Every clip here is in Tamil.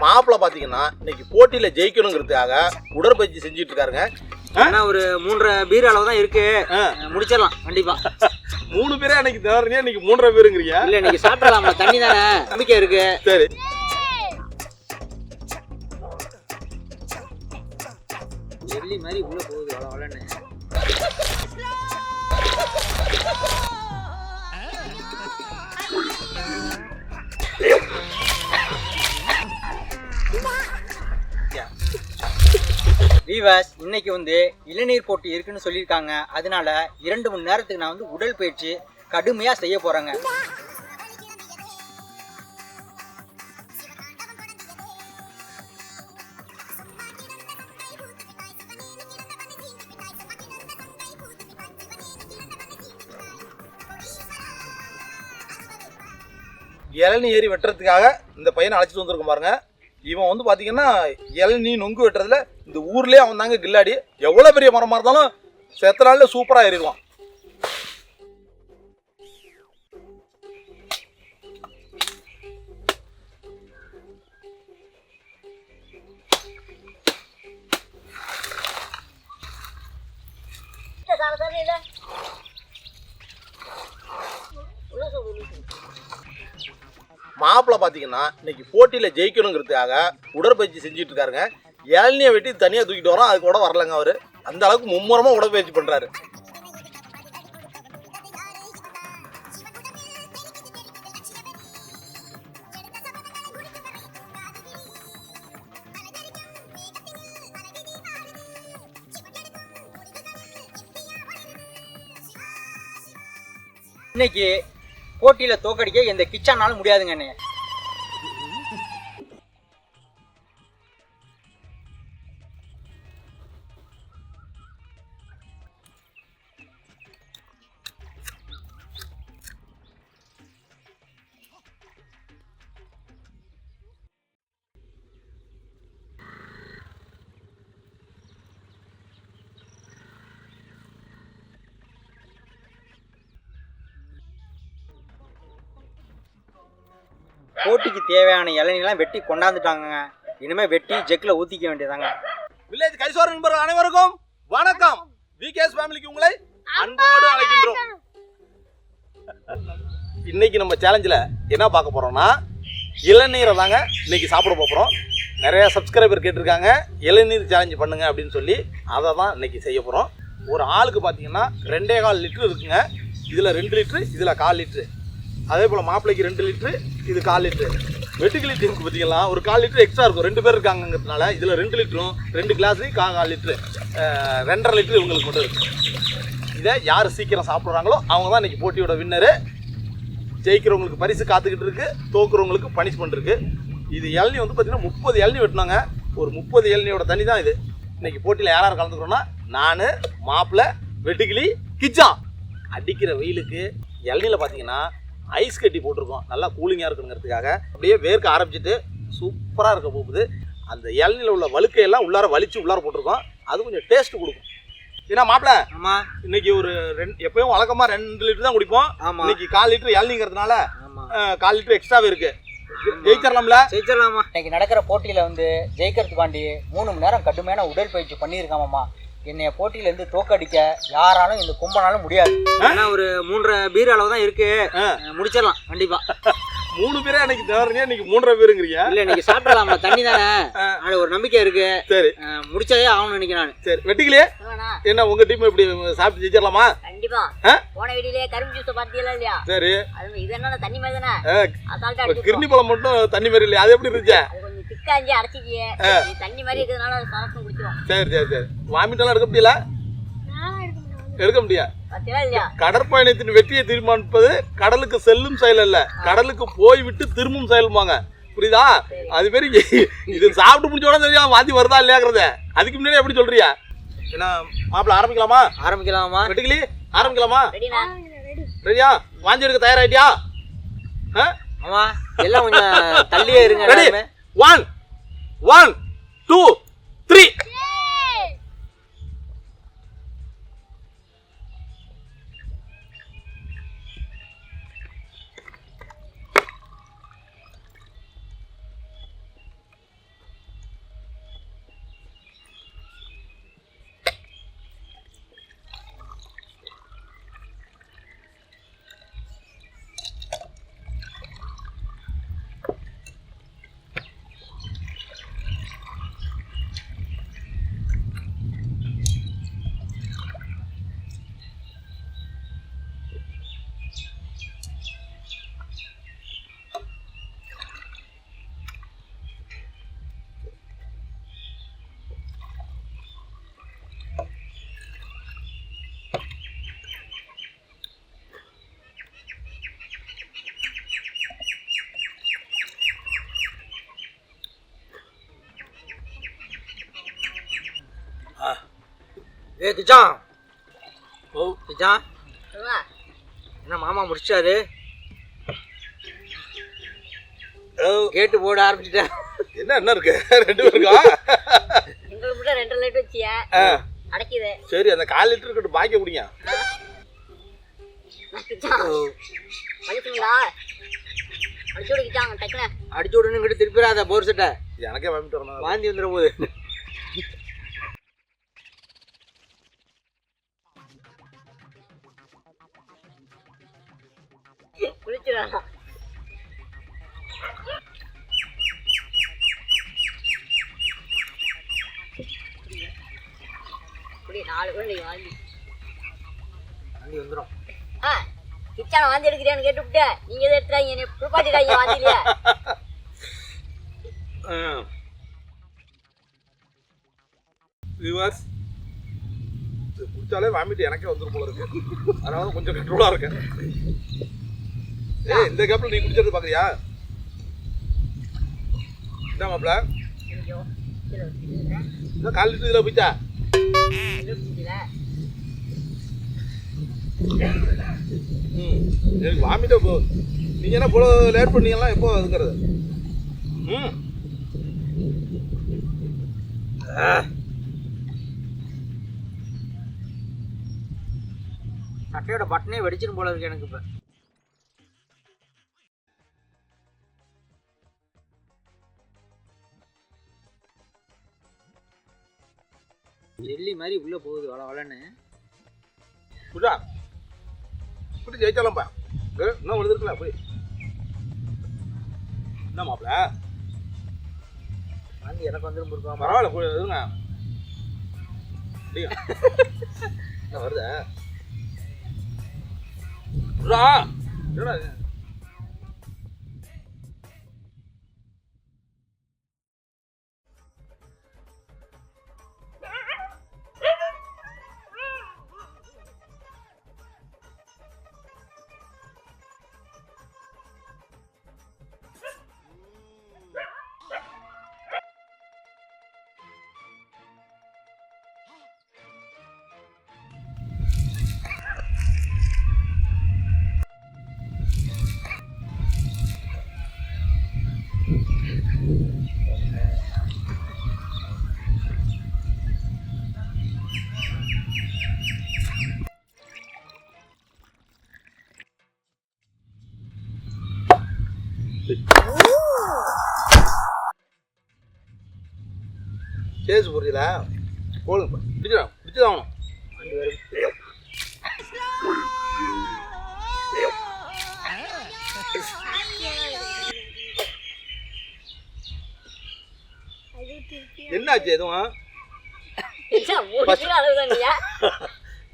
மாப்பிள்ளை பார்த்தீங்கன்னா இன்னைக்கு போட்டியில் ஜெயிக்கணுங்கிறதுக்காக உடற்பயிற்சி செஞ்சுட்டு இருக்காருங்க ஆனா ஒரு மூன்றரை பீர் அளவு தான் இருக்கு. ஆ. முடிச்சிடலாம் கண்டிப்பா. மூணு பேரே அன்னைக்கு தவறுனே இன்னைக்கு மூன்றரை பேருங்கிறீங்க. இல்ல இன்னைக்கு சாப்பிடலாம்ல தண்ணி தானே நம்பிக்கை இருக்கு. சரி. எள்ளி மாதிரி உள்ள போகுது வள வளன்னு விவாஸ் இன்னைக்கு வந்து இளநீர் போட்டி இருக்குன்னு சொல்லியிருக்காங்க. அதனால இரண்டு மணி நேரத்துக்கு நான் வந்து உடற்பயிற்சி கடுமையா செய்ய போகிறேங்க இளநீ ஏறி வெட்டுறதுக்காக இந்த பையனை அழைச்சிட்டு வந்திருக்க பாருங்க. இவன் வந்து பார்த்தீங்கன்னா இளநீ நொங்கு வெட்டுறதுல இந்த ஊர்லேயே அவன் தாங்க கில்லாடி. எவ்வளோ பெரிய மரமாக இருந்தாலும் செத்த நாளில் சூப்பராக ஏறிடுவான். மாப்பிள்ளை பார்த்தீங்கன்னா இன்னைக்கு போட்டியில் ஜெயிக்கணுங்கிறதுக்காக உடற்பயிற்சி செஞ்சுட்டு இருக்காருங்க இளநியை வெட்டி தனியாக தூக்கிட்டு வரோம். அது கூட வரலங்க அவர். அந்த அளவுக்கு மும்முரமாக உடற்பயிற்சி பண்ணுறாரு இன்னைக்கு போட்டியில் தோக்கடிக்க எந்த கிச்சானாலும் முடியாதுங்க என்னைய. போட்டிக்கு தேவையான இளநிலாம் வெட்டி கொண்டாந்துட்டாங்க இனிமே வெட்டி ஜெக்கில் ஊத்திக்க வேண்டியதாங்க. வில்லேஜ் கைசோர் நண்பர்கள் அனைவருக்கும் வணக்கம். விகேஎஸ் ஃபேமிலிக்கு உங்களை அன்போடு அழைக்கின்றோம். இன்னைக்கு நம்ம சேலஞ்சில் என்ன பார்க்க போகிறோம்னா இளநீரை தாங்க இன்னைக்கு சாப்பிட போகிறோம் நிறைய சப்ஸ்கிரைபர் கேட்டிருக்காங்க. இளநீர் சேலஞ்சு பண்ணுங்க அப்படின்னு சொல்லி அதை தான் இன்னைக்கு செய்ய போகிறோம் ஒரு ஆளுக்கு பார்த்தீங்கன்னா ரெண்டே கால் லிட்டர் இருக்குங்க. இதில் ரெண்டு லிட்ரு இதில் கால் லிட்ரு அதே போல் மாப்பிள்ளைக்கு ரெண்டு லிட்ரு இது கால் லிட்ரு வெட்டுக்கிளி டீமுக்கு பார்த்தீங்கன்னா ஒரு கால் லிட்டர் எக்ஸ்ட்ரா இருக்கும். ரெண்டு பேர் இருக்காங்கங்கிறதுனால இதில் ரெண்டு லிட்டரும் ரெண்டு கிளாஸு கா கால் லிட்ரு ரெண்டரை லிட்டரு இவங்களுக்கு மட்டும் இருக்கும் இதை யார் சீக்கிரம் சாப்பிட்றாங்களோ அவங்க தான் இன்றைக்கி போட்டியோட வின்னரு ஜெயிக்கிறவங்களுக்கு பரிசு காத்துக்கிட்டு இருக்கு. தோக்குறவங்களுக்கு பனிஷ்மெண்ட் இருக்குது இது இளநி வந்து பார்த்திங்கன்னா முப்பது இளநீ வெட்டினாங்க. ஒரு முப்பது இளநியோட தண்ணி தான் இது. இன்றைக்கி போட்டியில் யார் யார் கலந்துக்கிறோன்னா நான் மாப்பிள்ளை வெட்டுக்கிளி கிச்சான் அடிக்கிற வெயிலுக்கு இளநியில் பார்த்தீங்கன்னா ஐஸ் கட்டி போட்டிருக்கோம். நல்லா கூலிங்காக இருக்கணுங்கிறதுக்காக. அப்படியே வேர்க்க ஆரம்பிச்சிட்டு சூப்பராக இருக்க போகுது. அந்த இளநியில் உள்ள வழுக்கையெல்லாம் உள்ளார வலிச்சு உள்ளார போட்டிருக்கோம். அது கொஞ்சம் டேஸ்ட் கொடுக்கும். ஏன்னா மாப்பிள்ளை ஆமா. இன்னைக்கு ஒரு ரெண்டு எப்பயும் வழக்கமா ரெண்டு லிட்டர் தான் குடிப்போம். ஆமா. இன்னைக்கு கால் லிட்டர் இளநீங்கிறதுனால கால் லிட்டர் எக்ஸ்ட்ராவே இருக்கு. ஜெயிச்சிடலாம்ல ஜெயிச்சிடலாமா இன்னைக்கு நடக்கிற போட்டியில வந்து ஜெயிக்கிறதுக்காண்டி மூணு மணி நேரம் கடுமையான உடற்பயிற்சி பண்ணியிருக்காமாம்மா. என்னைய போட்டியில இருந்து தோக்கடிக்க யாராலும் இந்த கும்பனாலும் முடியாது. ஆனா ஒரு மூன்றரை பீர் அளவு தான் இருக்கு. முடிச்சிடலாம் கண்டிப்பா. மூணு பேரே அன்னைக்கு தவறுனே இன்னைக்கு மூன்றரை பேருங்கிறீங்க இல்ல இன்னைக்கு சாப்பிடலாம்ல தண்ணி தானே? அது ஒரு நம்பிக்கை இருக்கு. சரி. முடிச்சதே ஆகணும்னு நினைக்கிறேன் சரி வெட்டிக்கலையே? என்ன உங்க டீம் எப்படி சாப்பிட்டு ஜெயிச்சிடலாமா? கண்டிப்பா? போன வீடியோலயே கரும்பு ஜூஸ் பார்த்தீங்களா இல்லையா? சரி. அது இது என்ன தண்ணி மாதிரி தானே? கிருணி பழம் மட்டும் தண்ணி மாதிரி இல்லையா? அது எப்படி இருந்துச்சு? திக்காஞ்சி அடைச்சிக்கியே தண்ணி மாதிரி இருக்கிறதுனால அது சரக்கும் குடிச்சிடும் சரி சரி சரி. வாமிட் எல்லாம் எடுக்க முடியல. எடுக்க இல்லையா? கடற்பயணத்தின் வெற்றியை தீர்மானிப்பது கடலுக்கு செல்லும் செயல் அல்ல. கடலுக்கு போய் விட்டு திரும்பும் செயல்பாங்க புரியுதா? அது மாரி இது சாப்பிட்டு முடிச்ச உடனே தெரியும் வாந்தி வருதா இல்லையாங்கிறத. அதுக்கு முன்னாடி எப்படி சொல்றியா? என்ன மாப்பிள்ள ஆரம்பிக்கலாமா? ஆரம்பிக்கலாமா? வெட்டுக்கிளி ஆரம்பிக்கலாமா? ரெடியா வாந்தி எடுக்க தயாராயிட்டியா? ஆமா எல்லாம் கொஞ்சம் தள்ளியே இருங்க ready. One One, two, three. ஏ கிச்சான் ஓ. சொல்லுங்க என்ன மாமா முடிச்சாரு? ஓ, கேட்டு போட ஆரம்பிச்சிட்டேன். என்ன என்ன இருக்கு? ரெண்டு பேருக்கா எங்களுக்கு மட்டும் ரெண்டு லைட் வச்சிய? ஆ, அடைக்குது. சரி அந்த கால் லிட்டர் இருக்கட்டும் பாக்கிய குடிங்க. அடிச்சு விடுக்கிட்டாங்க டக்குனு அடிச்சு விடணும் கிட்ட திருப்பிடாத போர் சட்டை. எனக்கே வாமிட்டு வரணும். வாந்தி வந்துடும் போது. குளிச்சிடலாம் இப்படி நாலு பேர் நீங்க வாங்கி வாந்தி வந்துடும் ஆ கிச்சான வாந்தி எடுக்கிறியான்னு கேட்டுவிட்டு நீங்க எதை எடுத்துறாங்க என்னை புதுப்பாட்டிக்காங்க வாந்திலையா வியூவர்ஸ் வாமிட்டு எனக்கே வந்துரும் போல இருக்கு. அதனால தான் கொஞ்சம் கண்ட்ரோலாக இருக்கேன். ஏய் இந்த கேப்பில் நீ குடிச்சது பார்க்குறியா என்ன வச்சுக்கிறேன். இந்த கால் லிட்டர் இதில் போயிட்டா. ம் எனக்கு வாமிட்டே போ நீங்கள் என்ன போல லேட் பண்ணீங்கலாம் எப்போ அதுங்கிறது ம். சட்டையோட பட்டனே வெடிச்சிடும் போல இருக்கு எனக்கு இப்போ. ஜெல்லி மாதிரி உள்ள போகுது வள வளன்னு. புரியா இப்படி ஜெயிச்சாலம்பா. இன்னும் ஒன்று இருக்குல்ல போய் என்ன மாப்பிள? வாந்தி எனக்கு வந்துடும் இருக்காம பரவாயில்ல போய் இருங்க? என்ன வருதா? என்னடா கேஸ் புரியல. போடுங்க. பிடிச்சிடா பிடிச்சதான் ஆகணும் என்னாச்சு எதுவும்?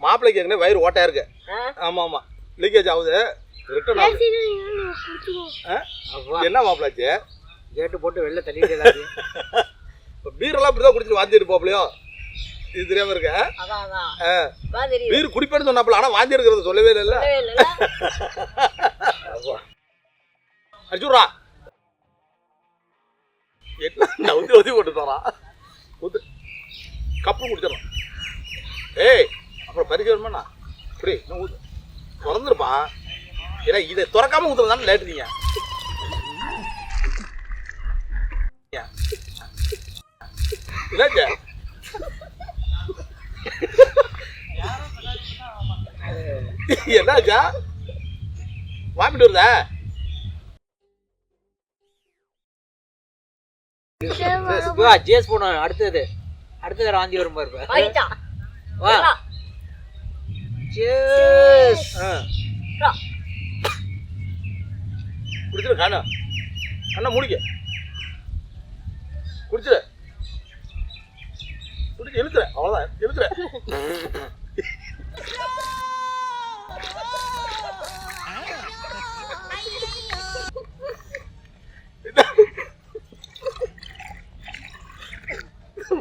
மாப்பிள்ளைக்கு ஏற்கனவே வயிறு ஓட்டையா இருக்கு. ஆமா ஆமா. லீக்கேஜ் ஆகுது. ரிட்டர்ன் ஆகுது என்ன மாப்பிள்ளாச்சு? கேட்டு போட்டு வெளில தள்ளிட்டு பீரெல்லாம் இப்படி தான் குடிச்சிட்டு வாந்திட்டு போப்பலையோ இது தெரியாம இருக்க? பீர் குடிப்பேன்னு சொன்னாப்புல ஆனா வாந்தி சொல்லவே இல்லைல்ல? அடிச்சுடுறா என்ன நவுத்தி ஊத்தி போட்டு தரான் ஊத்து கப்பு குடிச்சிடலாம். ஏய் அப்புறம் பறிக்க வருமாண்ணா இப்படி இன்னும் ஊத்து. திறந்துருப்பான் ஏன்னா இதை திறக்காம ஊத்துறதானே லேட்டு நீங்க? என்னாச்சு என்னாச்சா வாமிட்டு வருதா ஜேஸ் போனோம் அடுத்தது. அடுத்தது வாந்தி வரும் பாரு. வா. வா. குடிச்சிரு காணா அண்ணா முடிக்க. குடிச்சிரு இழுக்கிறேன் அவ்வளோதான் இழுக்கிறேன்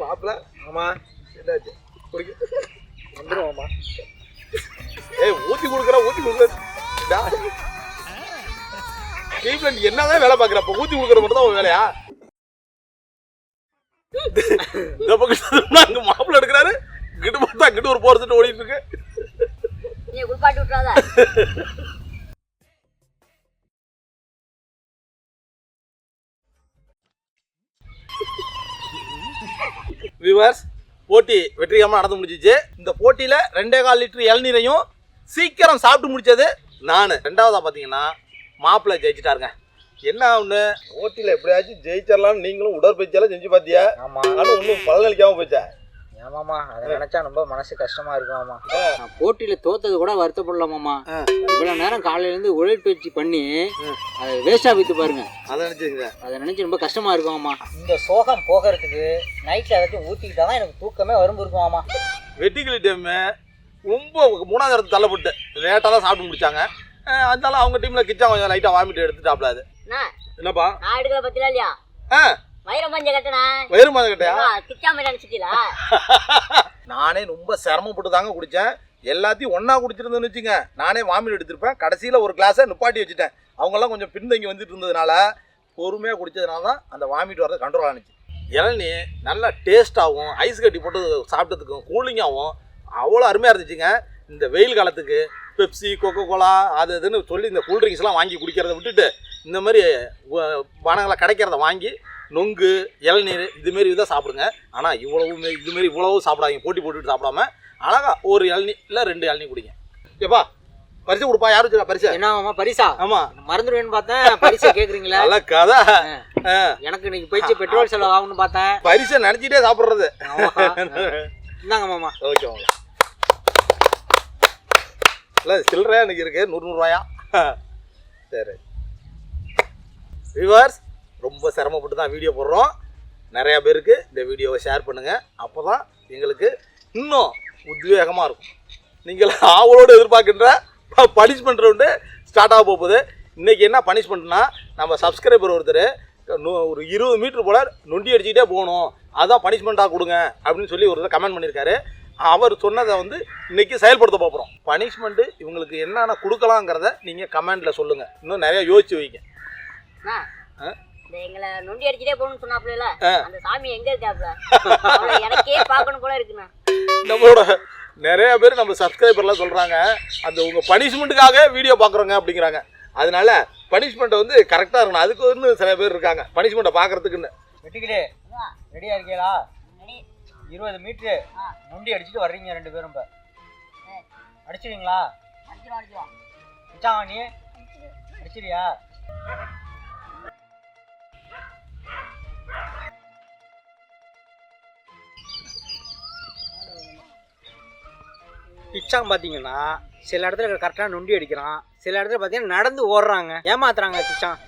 மாப்பிள்ள ஆமா என்னாச்சு? குடிக்க வந்துரும் ஆமா ஏய் ஊத்தி கொடுக்குற ஊத்தி கொடுக்குற. என்னதான் வேலை பார்க்குறப்ப ஊத்தி கொடுக்குற மட்டும் தான் வேலையா இந்த பக்கம் அங்க மாப்பிள்ள எடுக்கிறாரு ஒரு போர்த்துட்டு ஓடிட்டு இருக்கு? நீ குளிப்பாட்டி விட்டுறாத. வியூவர்ஸ் போட்டி வெற்றிகரமாக நடந்து முடிஞ்சிச்சு. இந்த போட்டியில் ரெண்டே கால் லிட்டர் இளநீரையும் சீக்கிரம் சாப்பிட்டு முடிச்சது நான். ரெண்டாவதாக பார்த்தீங்கன்னா மாப்பிள்ளை ஜெயிச்சிட்டாருங்க. என்ன ஒன்று போட்டியில் எப்படியாச்சும் ஜெயிச்சிடலாம்னு நீங்களும் உடற்பயிற்சியெல்லாம் செஞ்சு பார்த்தியா ஆமா. ஆனால் ஒன்றும் பலனளிக்காமல் போச்சா? ஏமாமா அதை நினைச்சா ரொம்ப மனசு கஷ்டமா இருக்குமாமா நான் போட்டியில தோத்தது கூட வருத்தப்படலாமாமா இவ்வளவு நேரம் காலையில இருந்து உடற்பயிற்சி பண்ணி அதை வேஸ்டா வித்து பாருங்க. அதை நினச்சிங்க அதை நினைச்சு ரொம்ப கஷ்டமா இருக்குமாமா இந்த சோகம் போகிறதுக்கு நைட்ல ஏதாச்சும் ஊத்திக்கிட்டா தான் எனக்கு தூக்கமே வரும் இருக்குமாமா வெட்டிக்கிளி டைமு ரொம்ப மூணாவது இடத்து தள்ளப்பட்டு லேட்டாக தான் சாப்பிட்டு முடிச்சாங்க. அஹ் அதனால அவங்க டீமில் கிச்சா கொஞ்சம் லைட்டாக வாமிட்டு எடுத்துட்டாப்ல அது. என்னப்பா? நான் எடுக்கிற இல்லையா ஆ. வயிறு மாதிரி கிட்டயா? கிச்சாம நினைச்சிட்டீங்களா நானே ரொம்ப சிரமப்பட்டு தாங்க குடித்தேன் எல்லாத்தையும் ஒன்றா குடிச்சிருந்தேன்னு வச்சுங்க. நானே வாமிட் எடுத்திருப்பேன். கடைசியில் ஒரு கிளாஸை நிப்பாட்டி வச்சுட்டேன். அவங்கெல்லாம் கொஞ்சம் பின்தங்கி வந்துட்டு இருந்ததுனால பொறுமையாக குடித்ததுனால தான் அந்த வாமிட் வரது கண்ட்ரோல் ஆனிச்சு இளநீ நல்லா டேஸ்ட்டாகவும் ஐஸ் கட்டி போட்டு சாப்பிட்டதுக்கும் கூலிங்காகவும் அவ்வளோ அருமையாக இருந்துச்சுங்க. இந்த வெயில் காலத்துக்கு பெப்சி கொக்கோ கோலா அது இதுன்னு சொல்லி இந்த கூல்ட்ரிங்க்ஸ்லாம் வாங்கி குடிக்கிறத விட்டுட்டு இந்த மாதிரி பானங்களை கிடைக்கிறத வாங்கி நொங்கு இளநீர் இதுமாரி இதை சாப்பிடுங்க. ஆனால் இவ்வளவு இதுமாரி இவ்வளவு சாப்பிடாதீங்க. போட்டி போட்டுட்டு சாப்பிடாம அழகா ஒரு இளநீ இல்லை ரெண்டு இளநீ குடிங்க. ஏப்பா பரிசு கொடுப்பா? யாரும் வச்சுக்கா பரிசு? என்னமாமா பரிசா? ஆமாம் மறந்துடுவேன்னு பார்த்தேன். பரிசை கேக்குறீங்களா? நல்ல கதை. எனக்கு இன்னைக்கு போயிடுச்சு பெட்ரோல் செலவு ஆகும்னு பார்த்தேன். பரிசை நினச்சிட்டே சாப்பிட்றது. ஆமா. இந்தாங்க மாமா. ஓகே வாங்க இல்லை சில்லறையா எனக்கு இருக்கு. நூறு நூறுரூவாயா சரி. வியூவர்ஸ் ரொம்ப சிரமப்பட்டு தான் வீடியோ போடுறோம். நிறையா பேருக்கு இந்த வீடியோவை ஷேர் பண்ணுங்கள் அப்போ தான் எங்களுக்கு இன்னும் உத்வேகமாக இருக்கும். நீங்கள் ஆவலோடு எதிர்பார்க்கின்ற பனிஷ்மெண்ட் ரவுண்டு ஸ்டார்ட் ஆக போகுது. இன்றைக்கி என்ன பனிஷ்மெண்ட்னா நம்ம சப்ஸ்கிரைபர் ஒருத்தர் ஒரு இருபது மீட்டர் போல் நொண்டி அடிச்சுக்கிட்டே போகணும். அதான் பனிஷ்மெண்ட்டாக கொடுங்க அப்படின்னு சொல்லி ஒருத்தர் கமெண்ட் பண்ணியிருக்காரு. அவர் சொன்னதை வந்து இன்னைக்கு செயல்படுத்த போகிறோம் பனிஷ்மெண்ட்டு இவங்களுக்கு என்னென்ன கொடுக்கலாங்கிறத நீங்கள் கமெண்டில் சொல்லுங்கள் இன்னும் நிறைய யோசிச்சு வைங்க. எங்களை நொண்டி அடிச்சுட்டே போகணும்னு சொன்னாப்புல. அந்த சாமி எங்க இருக்காப்ல அவளை எனக்கே பார்க்கணும் போல இருக்குண்ணா. நம்மளோட நிறைய பேர் நம்ம சப்ஸ்கிரைபர்லாம் சொல்கிறாங்க அந்த உங்கள் பனிஷ்மெண்ட்டுக்காக வீடியோ பார்க்குறோங்க அப்படிங்கிறாங்க. அதனால பனிஷ்மெண்ட்டை வந்து கரெக்டாக இருக்கணும். அதுக்கு வந்து சில பேர் இருக்காங்க. பனிஷ்மெண்ட்டை பார்க்குறதுக்குன்னு. வெட்டிக்கிட்டு ரெடியா இருக்கீங்களா ரெடி. இருபது மீட்ரு நொண்டி அடிச்சுட்டு வர்றீங்க ரெண்டு பேரும் இப்போ. அடிச்சிடுவீங்களா? அடிச்சிடும் அடிச்சிடும் நீ? அடிச்சிடியா கிச்சாங் பார்த்தீங்கன்னா சில இடத்துல கரெக்டாக நொண்டி அடிக்கிறான். சில இடத்துல பார்த்தீங்கன்னா நடந்து ஓடுறாங்க. ஏமாத்துறாங்க கிச்சான்